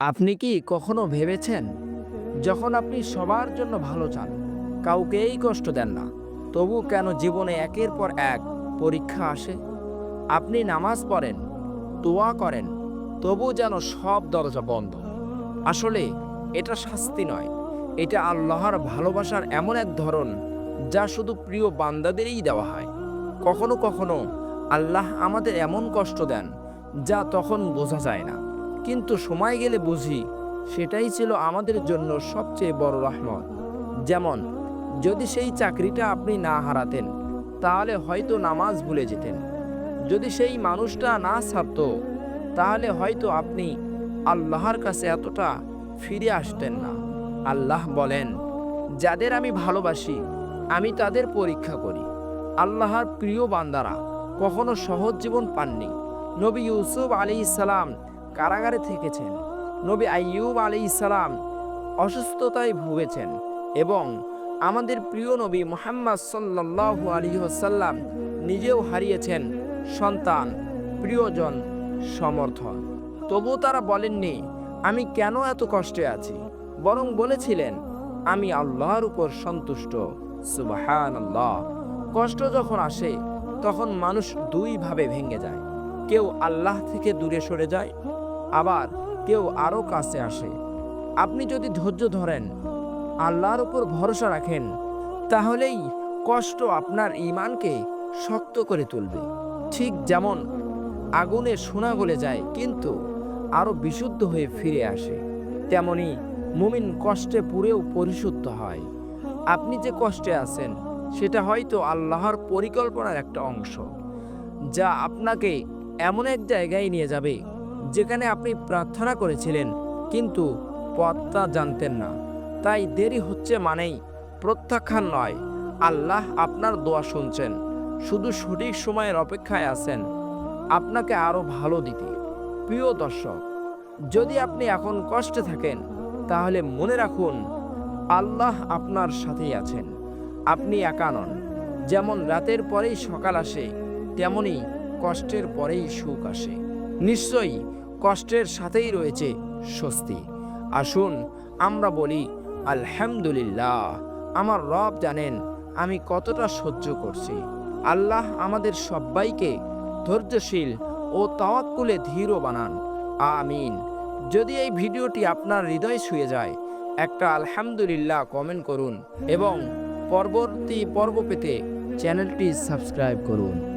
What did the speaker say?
আপনি কি কখনো ভেবেছেন, যখন আপনি সবার জন্য ভালো চান, কাউকেই কষ্ট দেন না, তবু কেন জীবনে একের পর এক পরীক্ষা আসে? আপনি নামাজ পড়েন, দোয়া করেন, তবু যেন সব দরজা বন্ধ। আসলে এটা শাস্তি নয়, এটা আল্লাহর ভালোবাসার এমন এক ধরন যা শুধু প্রিয় বান্দাদেরই দেওয়া হয়। কখনো কখনো আল্লাহ আমাদের এমন কষ্ট দেন যা তখন বোঝা যায় না। কিন্তু সময় গেলে বুঝি সেটাই ছিল আমাদের জন্য সবচেয়ে বড় রহমত। যেমন, যদি সেই চাকরিটা আপনি না হারাতেন, তাহলে হয়তো নামাজ ভুলে যেতেন। যদি সেই মানুষটা না ছাড়ত, তাহলে হয়তো আপনি আল্লাহর কাছে এতটা ফিরে আসতেন না। আল্লাহ বলেন, যাদের আমি ভালোবাসি, আমি তাদের পরীক্ষা করি। আল্লাহর প্রিয় বান্দারা কখনো সহজ জীবন পাননি। নবী ইউসুফ আলী ইসালাম কারাগারে থেকেছেন। নবী আইয়ুব আলী ইসালাম অসুস্থতায় ভুগেছেন এবং আমাদের প্রিয় নবী মোহাম্মদ সাল্লাহ আলী সাল্লাম নিজেও হারিয়েছেন সন্তান, প্রিয়জন, সমর্থন। তবুও তারা বলেননি, আমি কেন এত কষ্টে আছি? বরং বলেছিলেন, আমি আল্লাহর উপর সন্তুষ্ট। সুবাহান আল্লাহ কষ্ট যখন আসে, তখন মানুষ দুইভাবে ভেঙে যায়। কেউ আল্লাহ থেকে দূরে সরে যায় আবার কেউ আরও কাছে আসে। আপনি যদি ধৈর্য ধরেন, আল্লাহর উপর ভরসা রাখেন, তাহলেই কষ্ট আপনার ইমানকে শক্ত করে তুলবে। ঠিক যেমন আগুনে সোনা গলে যায়, কিন্তু আরও বিশুদ্ধ হয়ে ফিরে আসে, তেমনি মুমিন কষ্টে পুরেও পরিশুদ্ধ হয়। আপনি যে কষ্টে আছেন, সেটা হয়তো আল্লাহর পরিকল্পনার একটা অংশ, যা আপনাকে এমন এক জায়গায় নিয়ে যাবে যেখানে আপনি প্রার্থনা করেছিলেন, কিন্তু পথটা জানতেন না। তাই দেরি হচ্ছে মানেই প্রত্যাখ্যান নয়। আল্লাহ আপনার দোয়া শুনছেন। শুধু সঠিক সময়ের অপেক্ষায় আছেন। আপনাকে আরও ভালো দিতে। প্রিয় দর্শক, যদি আপনি এখন কষ্টে থাকেন, তাহলে মনে রাখুন, আল্লাহ আপনার সাথেই আছেন। আপনি একা নন। যেমন রাতের পরেই সকাল আসে, তেমনি কষ্টের পরেই সুখ আসে। নিশ্চয়ই কষ্টের সাথেই রয়েছে স্বস্তি। আসুন, আমরা বলি, আলহামদুলিল্লাহ, আমার রব জানেন আমি কতটা সহ্য করছি। আল্লাহ আমাদের সবাইকে ধৈর্যশীল ও তাওয়াক্কুলে ধীর বানান। আমিন। যদি এই ভিডিওটি আপনার হৃদয় ছুঁয়ে যায়, একটা আলহামদুলিল্লাহ কমেন্ট করুন এবং পরবর্তী পর্ব পেতে চ্যানেলটি সাবস্ক্রাইব করুন।